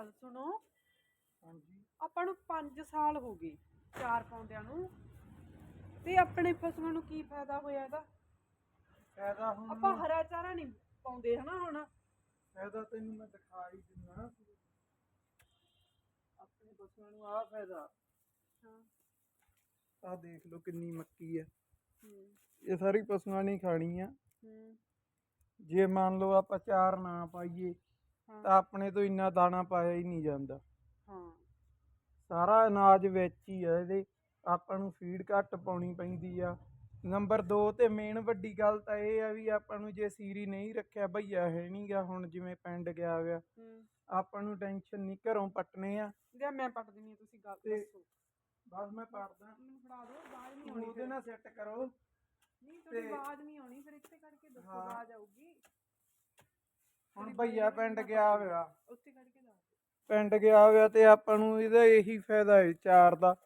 ਗੱਲ ਸੁਣੋ। ਹਾਂਜੀ। ਆਪਾਂ ਨੂੰ 5 ਸਾਲ ਹੋ ਗਏ ਚਾਰ ਪਾਉਂਦਿਆਂ ਨੂੰ। ਤੇ ਆਪਣੇ ਫਸਲਾਂ ਨੂੰ ਕੀ ਫਾਇਦਾ ਹੋਇਆ ਇਹਦਾ? ਫਾਇਦਾ ਹੁਣ ਆਪਾਂ ਹਰਾ ਚਾਰਾ ਨਹੀਂ ਪਾਉਂਦੇ ਹਨਾ ਹੁਣ। ਫਾਇਦਾ ਤੈਨੂੰ ਮੈਂ ਦਿਖਾ ਹੀ ਦਿੰਦਾ ਆਪਣੇ ਪਸ਼ੂਆਂ ਨੂੰ ਆ ਫਾਇਦਾ। ਹਾਂ। ਆ ਦੇਖ ਲਓ ਕਿੰਨੀ ਮੱਕੀ ਹੂੰ। ਇਹ ਸਾਰੀ ਪਸ਼ੂਆਂ ਨੇ ਖਾਣੀ ਆ ਜੇ ਮੰਨ ਲਓ ਆਪਾਂ ਚਾਰ ਨਾ ਪਾਈਏ ਤਾਂ ਆਪਣੇ ਤੋਂ ਇੰਨਾ ਦਾਣਾ ਪਾਇਆ ਹੀ ਨਹੀਂ ਜਾਂਦਾ। ਹਾਂ। ਸਾਰਾ ਅਨਾਜ ਵਿੱਚ ਹੀ ਆ ਇਹਦੇ ਆਪਾਂ ਨੂੰ ਫੀਡ ਘੱਟ ਪਾਉਣੀ ਪੈਂਦੀ ਆ। ਨੰਬਰ 2 ਤੇ ਮੇਨ ਵੱਡੀ ਗੱਲ ਤਾਂ ਇਹ ਆ ਵੀ ਆਪਾਂ ਨੂੰ ਜੇ ਸੀਰੀ ਨਹੀਂ ਰੱਖਿਆ ਭਈਆ ਹੈ ਨਹੀਂਗਾ ਹੁਣ ਜਿਵੇਂ ਪਿੰਡ ਗਿਆ ਹੋਇਆ। ਹੂੰ। ਆਪਾਂ ਨੂੰ ਟੈਨਸ਼ਨ ਨਹੀਂ ਘਰੋਂ ਪੱਟਨੇ ਆ। ਲਿਆ ਮੈਂ ਪੱਟ ਦਿੰਨੀ ਆ ਤੁਸੀਂ ਗੱਲ ਤੇ ਦੱਸੋ। ਬਸ ਮੈਂ ਪੜਦਾ ਮੈਨੂੰ ਫੜਾ ਦਿਓ ਆਵਾਜ਼ ਨਹੀਂ ਆਉਣੀ ਉਹਦੇ ਫਿਰ। ਨਾਲ ਸੈੱਟ ਕਰੋ। ਨਹੀਂ ਤੁਹਾਡੀ ਤੇ- ਆਵਾਜ਼ ਨਹੀਂ ਆਉਣੀ ਫਿਰ ਇੱਥੇ ਕਰਕੇ ਦੱਸੋ ਹਾਂ। ਆਵਾਜ਼ ਆਊਗੀ। ਹੁਣ ਭਈਆ ਪਿੰਡ ਗਿਆ ਹੋਇਆ। ਉੱਥੇ। ਪਿੰਡ ਗਿਆ ਹੋਇਆ ਤੇ ਆਪਾਂ ਨੂੰ ਇਹਦਾ ਇਹੀ ਫਾਇਦਾ ਹੈ ਚਾਰ ਦਾ।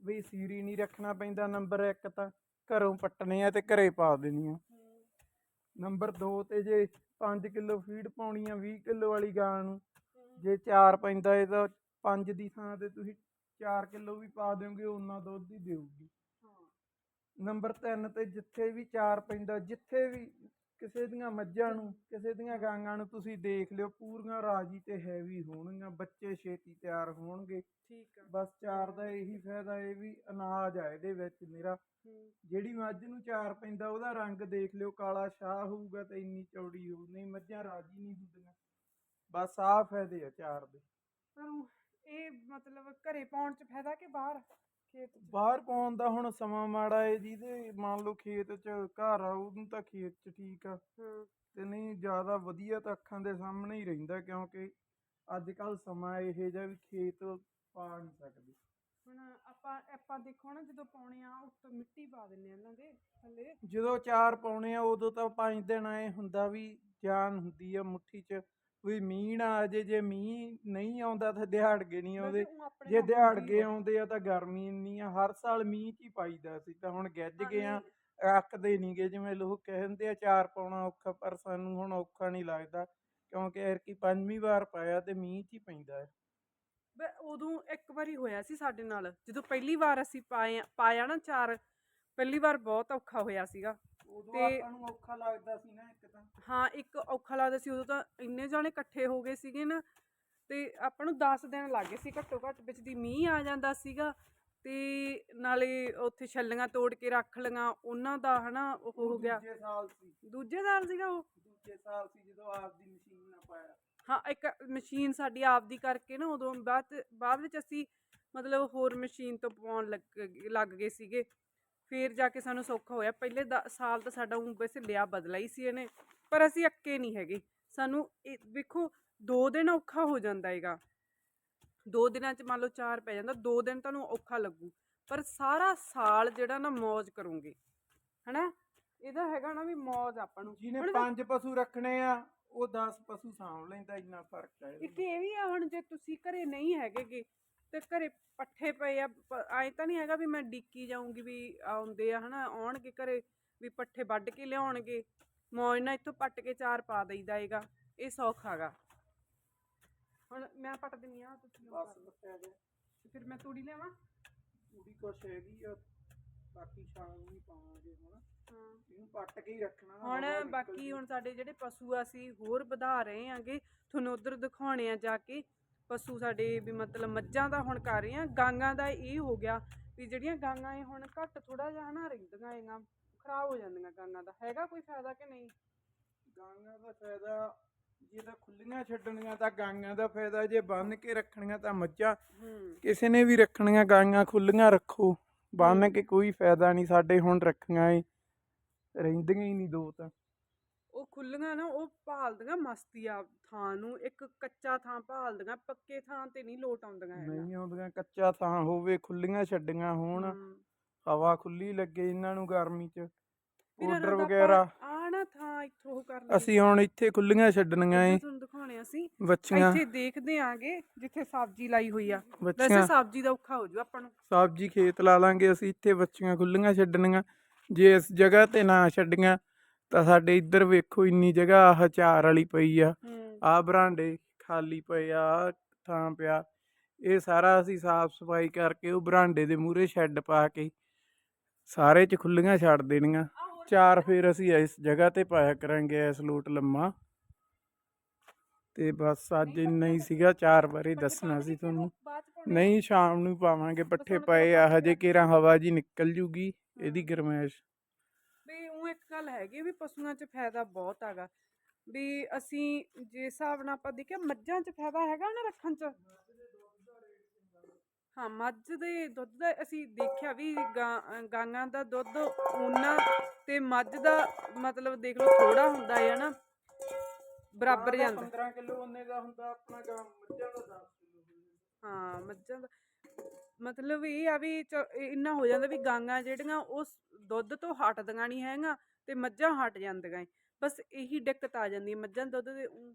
ਵੀ ਸੀਰੀ ਨਹੀਂ ਰੱਖਣਾ ਪੈਂਦਾ ਨੰਬਰ 1 ਤਾਂ ਘਰੋਂ ਪੱਟਨੇ ਆ ਤੇ ਘਰੇ ਪਾ ਦੇਣੀ ਆ। ਨੰਬਰ 2 ਤੇ ਜੇ 5 ਕਿਲੋ ਫੀਡ ਪਾਉਣੀ ਆ 20 ਕਿਲੋ ਵਾਲੀ ਗਾਂ ਨੂੰ। ਜੇ ਚਾਰ ਪੈਂਦਾ ਇਹ ਤਾਂ 5 ਦੀ ਥਾਂ ਤੇ ਤੁਸੀਂ 4 ਕਿਲੋ ਵੀ ਪਾ ਦਿਓਗੇ ਉਹਨਾਂ ਦੁੱਧ ਹੀ ਦੇਊਗੀ। ਨੰਬਰ 3 ਤੇ ਜਿੱਥੇ ਵੀ ਚਾਰ ਪੈਂਦਾ ਜਿੱਥੇ ਵੀ ਕਿਸੇ ਦੀਆਂ ਮੱਝਾਂ ਨੂੰ ਕਿਸੇ ਦੀਆਂ ਗਾਂਆਂ ਨੂੰ ਤੁਸੀਂ ਦੇਖ ਲਿਓ ਪੂਰੀਆਂ ਰਾਜੀ ਤੇ ਹੈਵੀ ਹੋਣਗੀਆਂ ਬੱਚੇ ਛੇਤੀ ਤਿਆਰ ਹੋਣਗੇ। ਠੀਕ ਆ। ਬਸ ਚਾਰ ਦਾ ਇਹੀ ਫਾਇਦਾ ਇਹ ਵੀ ਅਨਾਜ ਆ ਇਹਦੇ ਵਿੱਚ ਮੇਰਾ। ਹੂੰ। ਜਿਹੜੀ ਮੱਝ ਨੂੰ ਚਾਰ ਪੈਂਦਾ ਉਹਦਾ ਰੰਗ ਦੇਖ ਲਿਓ ਕਾਲਾ ਸ਼ਾਹ ਹੋਊਗਾ ਤੇ ਇੰਨੀ ਚੌੜੀ ਹੋਊ ਨਹੀਂ ਮੱਝਾਂ ਰਾਜੀ ਨਹੀਂ ਹੁੰਦੀਆਂ। ਬਸ ਆਹ ਫਾਇਦੇ ਆ ਚਾਰ ਦੇ। ਪਰ ਉਹ ਇਹ ਮਤਲਬ ਘਰੇ ਪਾਉਣ ਚ ਫਾਇਦਾ ਕਿ ਬਾਹਰ? ਖੇਤ ਚ। ਬਾਹਰ ਪਾਉਣ ਦਾ ਹੁਣ ਸਮਾਂ ਮਾੜਾ ਏ ਜਿਹਦੇ ਮੰਨ ਲਓ ਖੇਤ 'ਚ ਘਰ ਆ ਉਹਨੂੰ ਤਾਂ ਖੇਤ 'ਚ ਠੀਕ ਆ। ਹਾਂ। ਤੇ ਨਹੀਂ ਜ਼ਿਆਦਾ ਵਧੀਆ ਤਾਂ ਅੱਖਾਂ ਦੇ ਸਾਹਮਣੇ ਹੀ ਰਹਿੰਦਾ ਕਿਉਂਕਿ ਅੱਜ ਕੱਲ ਸਮਾਂ ਇਹੋ ਜਿਹਾ ਵੀ ਖੇਤ ਪਾ ਨਹੀਂ ਸਕਦੇ। ਹੁਣ ਆਪਾਂ ਆਪਾਂ ਦੇਖੋ ਨਾ ਜਦੋਂ ਪਾਉਣੇ ਆ ਉੱਤੋਂ ਮਿੱਟੀ ਪਾ ਦਿੰਨੇ ਆ ਇਹਨਾਂ ਦੇ ਥੱਲੇ। ਜਦੋਂ ਚਾਰ ਪਾਉਣੇ ਆ ਉਦੋਂ ਤਾਂ ਪੰਜ ਦਿਨ ਐ ਹੁੰਦਾ ਵੀ ਜਾਨ ਹੁੰਦੀ ਆ ਮੁੱਠੀ 'ਚ। ਵੀ ਮੀਂਹ ਨਾ ਆ ਜੇ ਜੇ ਮੀਂਹ ਨਹੀਂ ਆਉਂਦਾ ਤਾਂ ਦਿਹਾੜਗੇ ਨਹੀਂ ਆਉਂਦੇ। ਵੈਸੇ ਊਂ ਆਪਣੇ ਜੇ ਆਪ ਦਿਹਾੜਗੇ ਆ। ਆਉਂਦੇ ਆ ਤਾਂ ਗਰਮੀ ਇੰਨੀ ਆ ਹਰ ਸਾਲ ਮੀਂਹ 'ਚ ਹੀ ਪਾਈਦਾ ਸੀ ਤਾਂ ਹੁਣ ਗਿੱਜ ਗਏ ਆ ਨਹੀਂ, ਅੱਕਦੇ ਨਹੀਂ ਗੇ ਜਿਵੇਂ ਲੋਕ ਕਹਿੰਦੇ ਆ ਚਾਰ ਪਾਉਣਾ ਔਖਾ ਪਰ ਸਾਨੂੰ ਹੁਣ ਔਖਾ ਨਹੀਂ ਲੱਗਦਾ ਕਿਉਂਕਿ ਐਰਕੀ ਪੰਜਵੀਂ ਵਾਰ ਪਾਇਆ ਤੇ ਮੀਂਹ 'ਚ ਹੀ ਪੈਂਦਾ ਹੈ ਬਈ ਉਦੋਂ ਇੱਕ ਵਾਰੀ ਹੋਇਆ ਸੀ ਸਾਡੇ ਨਾਲ ਜਦੋਂ ਪਹਿਲੀ ਵਾਰ ਅਸੀਂ ਪਾਏ ਪਾਇਆ ਨਾ ਚਾਰ ਪਹਿਲੀ ਵਾਰ ਬਹੁਤ ਔਖਾ ਹੋਇਆ ਸੀਗਾ। ਉਦੋਂ ਤੇ- ਆਪਾਂ ਨੂੰ ਔਖਾ ਲੱਗਦਾ ਸੀ ਨਾ ਇੱਕ ਤਾਂ। ਹਾਂ ਇੱਕ ਔਖਾ ਲੱਗਦਾ ਸੀ ਉਦੋਂ ਤਾਂ ਇੰਨੇ ਜਾਣੇ ਇਕੱਠੇ ਹੋ ਗਏ ਸੀਗੇ ਨਾ ਤੇ ਆਪਾਂ ਨੂੰ 10 ਦਿਨ ਲੱਗ ਗਏ ਸੀ ਘੱਟੋ ਘੱਟ ਵਿੱਚ ਦੀ ਮੀਂਹ ਆ ਜਾਂਦਾ ਸੀਗਾ ਤੇ ਨਾਲੇ ਉੱਥੇ ਛੱਲੀਆਂ ਤੋੜ ਕੇ ਰੱਖ ਲਈਆਂ ਉਹਨਾਂ ਦਾ ਹਨਾ ਉਹ ਹੋ ਗਿਆ। ਦੂਜੇ ਸਾਲ ਸੀ। ਦੂਜੇ ਸਾਲ ਸੀਗਾ ਉਹ? ਦੂਜੇ ਸਾਲ ਸੀ ਜਦੋਂ ਆਪ ਦੀ ਮਸ਼ੀਨ ਨਾ ਪਾਇਆ। ਹਾਂ ਇੱਕ ਮਸ਼ੀਨ ਸਾਡੀ ਆਪਦੀ ਕਰਕੇ ਨਾ ਉਦੋਂ ਬਾਅਦ ਬਾਅਦ ਵਿੱਚ ਅਸੀਂ ਮਤਲਬ ਹੋਰ ਮਸ਼ੀਨ ਤੋਂ ਪਵਾਉਣ ਲੱਗ ਲੱਗ ਗਏ ਸੀਗੇ। ਫਿਰ ਜਾ ਕੇ ਸਾਨੂੰ ਸੌਖਾ ਹੋਇਆ। ਪਹਿਲੇ ਸਾਲ ਤਾਂ ਸਾਡਾ ਉਹ ਵੈਸੇ ਲਿਆ ਬਦਲਾ ਹੀ ਸੀ ਇਹਨੇ ਪਰ ਅਸੀਂ ਅੱਕੇ ਨਹੀਂ ਹੈਗੇ। ਸਾਨੂੰ ਇਹ ਵੇਖੋ ਦੋ ਦਿਨ ਔਖਾ ਹੋ ਜਾਂਦਾ ਹੈਗਾ। ਦੋ ਦਿਨਾਂ ਚ ਮੰਨ ਲਓ ਚਾਰ ਪੈ ਜਾਂਦਾ ਦੋ ਦਿਨ ਤੁਹਾਨੂੰ ਔਖਾ ਲੱਗੂ। ਪਰ ਸਾਰਾ ਸਾਲ ਜਿਹੜਾ ਨਾ ਮौज ਕਰੋਗੇ। ਹਨਾ? ਇਹਦਾ ਹੈਗਾ ਨਾ ਵੀ ਮौज ਆਪਾਂ ਨੂੰ। ਜਿਹਨੇ ਪੰਜ ਪਸ਼ੂ ਰੱਖਣੇ ਆ ਉਹ 10 ਪਸ਼ੂ ਸਾਂਭ ਲੈਂਦਾ ਇੰਨਾ ਫ਼ਰਕ ਹੈ ਇੱਕ ਇਹ ਵੀ ਆ ਹੁਣ ਜੇ ਤੁਸੀਂ ਘਰੇ ਨਹੀਂ ਹੈਗੇਗੇ ਤੇ ਘਰੇ ਪੱਠੇ ਪਏ ਆ ਐ ਤਾਂ ਨਹੀਂ ਹੈਗਾ ਵੀ ਮੈਂ ਡਿੱਕੀ ਜਾਊਂਗੀ ਵੀ ਆਉਂਦੇ ਆ ਹਨਾ ਆਉਣਗੇ ਘਰੇ ਵੀ ਪੱਠੇ ਵੱਢ ਕੇ ਲਿਆਉਣਗੇ। ਮੌਜ ਨਾਲ ਇੱਥੋਂ ਪੱਟ ਕੇ ਚਾਰ ਪਾ ਦਈਦਾ ਹੈਗਾ ਇਹ ਸੌਖਾ ਹੈਗਾ ਹੁਣ ਮੈਂ ਪੱਟ ਦਿੰਨੀ ਆ ਤੁਸੀਂ ਉਹ ਬਸ ਕਰ ਲਓ। ਬੱਟਿਆ ਗਿਆ। ਤੇ ਫਿਰ ਮੈਂ ਤੂੜੀ ਲਿਆਵਾਂ? ਪੂਰੀ ਕੁਛ ਹੈਗੀ ਆ ਬਾਕੀ ਸ਼ਾਮ ਨੂੰ ਹੀ ਪਾਵਾਂਗੇ ਹੁਣ। ਹਾਂ। ਇਹਨੂੰ ਪੱਟ ਕੇ ਹੀ ਰੱਖਣਾ ਹੁਣ ਹਵਾ ਨਿਕਲ ਬਾਕੀ। ਹੁਣ ਸਾਡੇ ਜਿਹੜੇ ਪਸ਼ੂ ਆ ਅਸੀਂ ਹੋਰ ਵਧਾ ਰਹੇ ਆਂਗੇ ਤੁਹਾਨੂੰ ਉਧਰ ਦਿਖਾਉਣੇ ਆ ਜਾ ਕੇ। ਪਸ਼ੂ ਸਾਡੇ ਵੀ ਮਤਲਬ ਮੱਝਾਂ ਦਾ ਹੁਣ ਕਰ ਰਹੇ ਆ ਗਾਂਗਾ ਦਾ ਇਹ ਹੋ ਗਿਆ ਵੀ ਜਿਹੜੀਆਂ ਗਾਂਗਾ ਇਹ ਹੁਣ ਘੱਟ ਥੋੜਾ ਜਿਹਾ ਹਨਾ ਰਹਿੰਦੀਆਂ ਹੈਗਾ ਖਰਾਬ ਹੋ ਜਾਂਦੀਆਂ ਗਾਂਗਾ ਦਾ ਹੈਗਾ ਕੋਈ ਫਾਇਦਾ ਕਿ ਨਹੀਂ? ਗਾਂਆਂ ਦਾ ਫਾਇਦਾ ਜੇ ਤਾਂ ਖੁੱਲੀਆਂ ਛੱਡਣੀਆਂ ਤਾਂ ਗਾਂਆਂ ਦਾ ਫਾਇਦਾ ਜੇ ਬੰਨ ਕੇ ਰੱਖਣੀਆਂ ਤਾਂ ਮੱਝਾਂ। ਕਿਸੇ ਨੇ ਵੀ ਰੱਖਣੀਆਂ ਗਾਂਆਂ ਖੁੱਲੀਆਂ ਰੱਖੋ ਬੰਨ ਕੇ ਕੋਈ ਫਾਇਦਾ ਨਹੀਂ ਸਾਡੇ ਹੁਣ ਰੱਖੀਆਂ ਏ ਰਹਿੰਦੀਆਂ ਹੀ ਨਹੀਂ ਦੋ ਤਾਂ। ਉਹ ਖੁੱਲੀਆਂ ਨਾ ਉਹ ਭਾਲਦੀਆਂ ਮਸਤੀ ਆ ਥਾਂ ਨੂੰ ਇੱਕ ਕੱਚਾ ਥਾਂ ਭਾਲਦੀਆਂ ਪੱਕੇ ਥਾਂ ਤੇ ਨਹੀਂ ਲੋਟ ਆਉਂਦੀਆਂ ਨਹੀਂ ਆਉਂਦੀਆਂ ਕੱਚਾ ਥਾਂ ਹੋਵੇ ਖੁੱਲੀਆਂ ਛੱਡੀਆਂ ਹੋਣ। ਹਵਾ ਖੁੱਲੀ ਲੱਗੇ ਇਹਨਾਂ ਨੂੰ ਗਰਮੀ 'ਚ ਫਿਰ ਇਹਨਾਂ ਪਾਊਡਰ ਦਾ ਆਪਾਂ ਵਗੈਰਾ। ਆ ਨਾ ਥਾਂ ਇੱਥੋਂ ਉਹ ਕਰ ਅਸੀਂ ਹੁਣ ਇੱਥੇ ਖੁੱਲੀਆਂ ਛੱਡਣੀਆਂ ਏ। ਤੁਹਾਨੂੰ ਦਿਖਾਉਣੇ ਅਸੀਂ। ਬੱਚੀਆਂ ਇੱਥੇ ਦੇਖਦੇ ਆਂਗੇ ਜਿੱਥੇ ਸਬਜ਼ੀ ਲਾਈ ਹੋਈ ਆ। ਵੈਸੇ ਬੱਚੀਆਂ ਸਬਜ਼ੀ ਦਾ ਔਖਾ ਹੋ ਜੂ ਆਪਾਂ ਨੂੰ। ਸਬਜ਼ੀ ਖੇਤ ਲਾ ਲਾਂਗੇ ਅਸੀਂ ਇੱਥੇ ਬੱਚੀਆਂ ਖੁੱਲੀਆਂ ਛੱਡਣੀਆਂ। ਜੇ ਇਸ ਜਗ੍ਹਾ ਤੇ ਨਾ ਛੱਡੀਆਂ ਤਾਂ ਸਾਡੇ ਇੱਧਰ ਵੇਖੋ ਇੰਨੀ ਜਗ੍ਹਾ ਆਹ ਚਾਰ ਵਾਲੀ ਪਈ ਆ ਹੂੰ। ਆ ਬਰਾਂਡੇ ਖਾਲੀ ਪਏ ਆ ਆਹ ਥਾਂ ਪਿਆ। ਇਹ ਸਾਰਾ ਅਸੀਂ ਸਾਫ਼ ਸਫ਼ਾਈ ਕਰਕੇ ਉਹ ਬਰਾਂਡੇ ਦੇ ਮੂਹਰੇ ਸ਼ੈੱਡ ਪਾ ਕੇ ਸਾਰੇ ਚ ਖੁੱਲੀਆਂ ਛੱਡ ਦੇਣੀਆਂ। ਚਾਰ ਫੇਰ ਅਸੀਂ ਇਸ ਜਗ੍ਹਾ ਤੇ ਪਾਇਆ ਕਰਾਂਗੇ ਇਸ ਲੋਟ ਲੰਮਾ। ਤੇ ਬਸ ਅੱਜ ਇੰਨਾ ਹੀ ਸੀਗਾ ਚਾਰ ਬਾਰੇ ਦੱਸਣਾ ਸੀ ਤੁਹਾਨੂੰ। ਨਹੀਂ ਸ਼ਾਮ ਨੂੰ ਪਾਵਾਂਗੇ ਪੱਠੇ ਪਏ ਆ ਹਜੇ ਕੇਰਾ ਹਵਾ ਜੀ ਨਿਕਲ ਜੂਗੀ ਇਹਦੀ ਗਰਮੈਸ਼ ਇੱਕ ਗੱਲ ਹੈਗੀ ਵੀ ਪਸ਼ੂਆਂ 'ਚ ਫਾਇਦਾ ਬਹੁਤ ਹੈਗਾ। ਵੀ ਅਸੀਂ ਜੇ ਹਿਸਾਬ ਨਾਲ ਆਪਾਂ ਦੇਖਿਆ ਮੱਝਾਂ 'ਚ ਫਾਇਦਾ ਹੈਗਾ ਨਾ ਰੱਖਣ 'ਚ? ਹਾਂ ਮੱਝ ਦੇ ਦੁੱਧ ਦਾ ਅਸੀਂ ਦੇਖਿਆ ਵੀ ਗਾਂ- ਦਾ ਦੁੱਧ ਉਹਨਾਂ ਤੇ ਮੱਝ ਦਾ ਮਤਲਬ ਦੇਖ ਲਓ ਥੋੜਾ ਹੁੰਦਾ ਹੈ ਨਾ। ਬਰਾਬਰ ਜਾਂਦਾ। 15 ਕਿਲੋ ਉਹਨੇ ਦਾ ਹੁੰਦਾ ਆਪਣਾ ਗਾਂ ਮੱਝਾਂ ਦਾ 10 ਕਿਲੋ। ਹਾਂ ਮੱਝਾਂ ਦਾ ਮਤਲਬ ਇਹ ਆ ਵੀ ਚ- ਇੰਨਾ ਹੋ ਜਾਂਦਾ ਵੀ ਗਾਂਆਂ ਜਿਹੜੀਆਂ ਉਸ ਦੁੱਧ ਤੋਂ ਹਟਦੀਆਂ ਨਹੀਂ ਹੈਗੀਆਂ ਤੇ ਮੱਝਾਂ ਹਟ ਜਾਂਦੀਆਂ ਏ। ਬਸ ਇਹੀ ਦਿੱਕਤ ਆ ਜਾਂਦੀ ਹੈ ਮੱਝਾਂ ਦੁੱਧ ਦੇ ਊਂ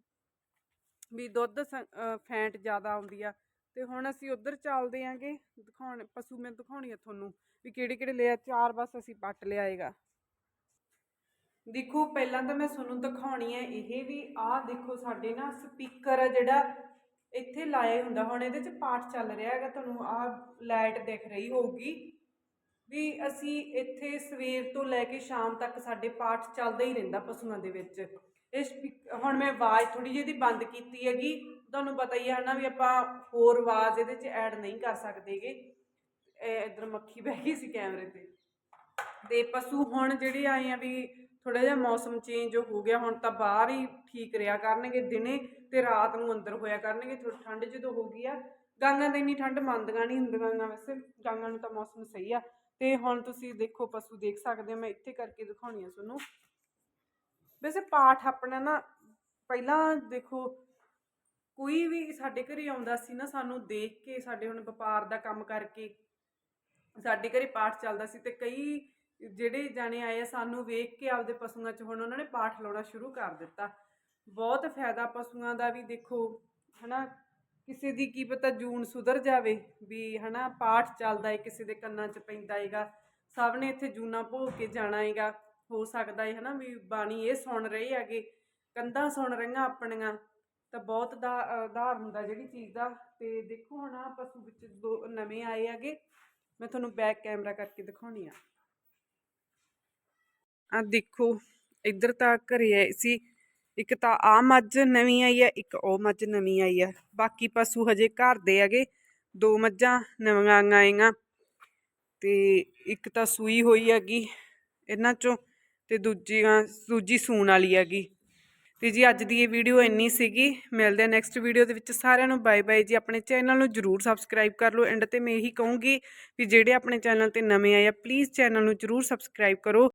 ਵੀ ਦੁੱਧ ਸ- ਅਹ ਫੈਂਟ ਜ਼ਿਆਦਾ ਆਉਂਦੀ ਆ ਤੇ ਹੁਣ ਅਸੀਂ ਉਧਰ ਚੱਲਦੇ ਆਂਗੇ ਦਿਖਾਉਣ, ਪਸ਼ੂ ਮੈਂ ਦਿਖਾਉਣੀ ਆ ਤੁਹਾਨੂੰ ਵੀ ਕਿਹੜੇ ਕਿਹੜੇ ਲਿਆ, ਚਾਰ ਬਸ ਅਸੀਂ ਪੱਟ ਲਿਆਏਗਾ ਦੇਖੋ, ਪਹਿਲਾਂ ਤਾਂ ਮੈਂ ਤੁਹਾਨੂੰ ਦਿਖਾਉਣੀ ਹੈ ਇਹ ਵੀ, ਆਹ ਦੇਖੋ ਸਾਡੇ ਨਾ ਸਪੀਕਰ ਜਿਹੜਾ ਇੱਥੇ ਲਾਇਆ ਹੁੰਦਾ। ਹੁਣ ਇਹਦੇ 'ਚ ਪਾਠ ਚੱਲ ਰਿਹਾ ਹੈਗਾ। ਤੁਹਾਨੂੰ ਆਹ ਲਾਈਟ ਦਿਖ ਰਹੀ ਹੋਊਗੀ ਵੀ ਅਸੀਂ ਇੱਥੇ ਸਵੇਰ ਤੋਂ ਲੈ ਕੇ ਸ਼ਾਮ ਤੱਕ ਸਾਡੇ ਪਾਠ ਚੱਲਦਾ ਹੀ ਰਹਿੰਦਾ ਪਸ਼ੂਆਂ ਦੇ ਵਿੱਚ। ਇਸ ਹੁਣ ਮੈਂ ਆਵਾਜ਼ ਥੋੜੀ ਜਿਹੀ ਇਹਦੀ ਬੰਦ ਕੀਤੀ ਹੈਗੀ। ਤੁਹਾਨੂੰ ਪਤਾ ਹੀ ਹੈ ਨਾ ਵੀ ਆਪਾਂ ਹੋਰ ਆਵਾਜ਼ ਇਹਦੇ 'ਚ ਐਡ ਨਹੀਂ ਕਰ ਸਕਦੇਗੇ ਇਹ ਇਧਰ ਮੱਖੀ ਬਹਿ ਗਈ ਸੀ ਕੈਮਰੇ ਤੇ। ਤੇ ਪਸ਼ੂ ਹੁਣ ਜਿਹੜੇ ਆਏ ਆ ਵੀ ਥੋੜਾ ਜਿਹਾ ਮੌਸਮ ਚੇਂਜ ਹੋ ਗਿਆ, ਹੁਣ ਤਾਂ ਬਾਹਰ ਹੀ ਠੀਕ ਰਿਹਾ ਕਰਨਗੇ ਦਿਨੇ ਤੇ ਰਾਤ ਨੂੰ ਅੰਦਰ ਹੋਇਆ ਕਰਨਗੇ ਥੋੜੀ ਠੰਡ ਜਦੋਂ ਹੋ ਗਈ ਆ। ਗਾਂਗਾਂ ਤਾਂ ਇੰਨੀ ਠੰਡ ਮੰਨਦੀਆਂ ਨਹੀਂ ਹੁੰਦੀਆਂ ਵੈਸੇ, ਗਾਂਗਾਂ ਨੂੰ ਤਾਂ ਮੌਸਮ ਸਹੀ ਆ। ਤੇ ਹੁਣ ਤੁਸੀਂ ਦੇਖੋ ਪਸ਼ੂ ਦੇਖ ਸਕਦੇ ਹੋ, ਮੈਂ ਇੱਥੇ ਕਰਕੇ ਦਿਖਾਉਣੀ ਆ ਤੁਹਾਨੂੰ। ਵੈਸੇ ਪਾਠ ਆਪਣਾ ਨਾ, ਪਹਿਲਾਂ ਦੇਖੋ ਕੋਈ ਵੀ ਸਾਡੇ ਘਰੇ ਆਉਂਦਾ ਸੀ ਨਾ, ਸਾਨੂੰ ਦੇਖ ਕੇ ਸਾਡੇ ਹੁਣ ਵਪਾਰ ਦਾ ਕੰਮ ਕਰਕੇ ਸਾਡੇ ਘਰੇ ਪਾਠ ਚੱਲਦਾ ਸੀ ਤੇ ਕਈ ਜਿਹੜੇ ਜਾਣੇ ਆਏ ਆ ਸਾਨੂੰ ਵੇਖ ਕੇ ਆਪਦੇ ਪਸ਼ੂਆਂ 'ਚ ਹੁਣ ਉਹਨਾਂ ਨੇ ਪਾਠ ਲਾਉਣਾ ਸ਼ੁਰੂ ਕਰ ਦਿੱਤਾ। ਬਹੁਤ ਫਾਇਦਾ ਪਸ਼ੂਆਂ ਦਾ ਵੀ ਦੇਖੋ, ਹਨਾ, ਕਿਸੇ ਦੀ ਕੀ ਪਤਾ ਜੂਨ ਸੁਧਰ ਜਾਵੇ ਵੀ, ਹਨਾ, ਪਾਠ ਚੱਲਦਾ ਏ, ਕਿਸੇ ਦੇ ਕੰਨਾਂ 'ਚ ਪੈਂਦਾ ਹੈਗਾ ਸਭ ਨੇ ਇੱਥੇ ਜੂਨਾ ਭੋਗ ਕੇ ਜਾਣਾ ਹੈਗਾ ਹੋ ਸਕਦਾ ਏ, ਹਨਾ, ਵੀ ਬਾਣੀ ਇਹ ਸੁਣ ਰਹੇ ਹੈਗੇ, ਕੰਧਾਂ ਸੁਣ ਰਹੀਆਂ ਆਪਣੀਆਂ, ਤਾਂ ਬਹੁਤ ਦਾ, ਆਧਾਰ ਹੁੰਦਾ ਜਿਹੜੀ ਚੀਜ਼ ਦਾ। ਤੇ ਦੇਖੋ ਹੁਣ ਆਹ ਪਸ਼ੂ ਵਿੱਚ ਦੋ ਨਵੇਂ ਆਏ ਹੈਗੇ, ਮੈਂ ਤੁਹਾਨੂੰ ਬੈਕ ਕੈਮਰਾ ਕਰਕੇ ਦਿਖਾਉਣੀ ਆ। ਆ ਦੇਖੋ, ਇੱਧਰ ਤਾਂ ਘਰੇ ਆਏ ਸੀ, ਇੱਕ ਤਾਂ ਆ ਮੱਝ ਨਵੀਂ ਆਈ ਹੈ ਇੱਕ ਉਹ ਮੱਝ ਨਵੀਂ ਆਈ ਆ। ਬਾਕੀ ਪਸ਼ੂ ਹਜੇ ਘਰ ਦੇ ਹੈਗੇ, ਦੋ ਮੱਝਾਂ ਨਵੀਆਂ ਆਈਆਂ ਤੇ ਇੱਕ ਤਾਂ ਸੂਈ ਹੋਈ ਹੈਗੀ ਇਹਨਾਂ ਚੋਂ ਤੇ ਦੂਜੀਆਂ ਦੂਜੀ ਸੂਣ ਵਾਲੀ ਹੈਗੀ। ਤੇ ਜੀ ਅੱਜ ਦੀ ਇਹ ਵੀਡੀਓ ਇੰਨੀ ਸੀਗੀ, ਮਿਲਦੇ ਆ ਨੈਕਸਟ ਵੀਡੀਓ ਦੇ ਵਿੱਚ ਸਾਰਿਆਂ ਨੂੰ ਬਾਏ ਬਾਏ ਜੀ। ਆਪਣੇ ਚੈਨਲ ਨੂੰ ਜਰੂਰ ਸਬਸਕ੍ਰਾਈਬ ਕਰ ਲਓ। ਐਂਡ ਤੇ ਮੈਂ ਇਹੀ ਕਹੂੰਗੀ ਵੀ ਜਿਹੜੇ ਆਪਣੇ ਚੈਨਲ ਤੇ ਨਵੇਂ ਆਏ ਆ ਪਲੀਜ਼ ਚੈਨਲ ਨੂੰ ਜਰੂਰ ਸਬਸਕ੍ਰਾਈਬ ਕਰੋ।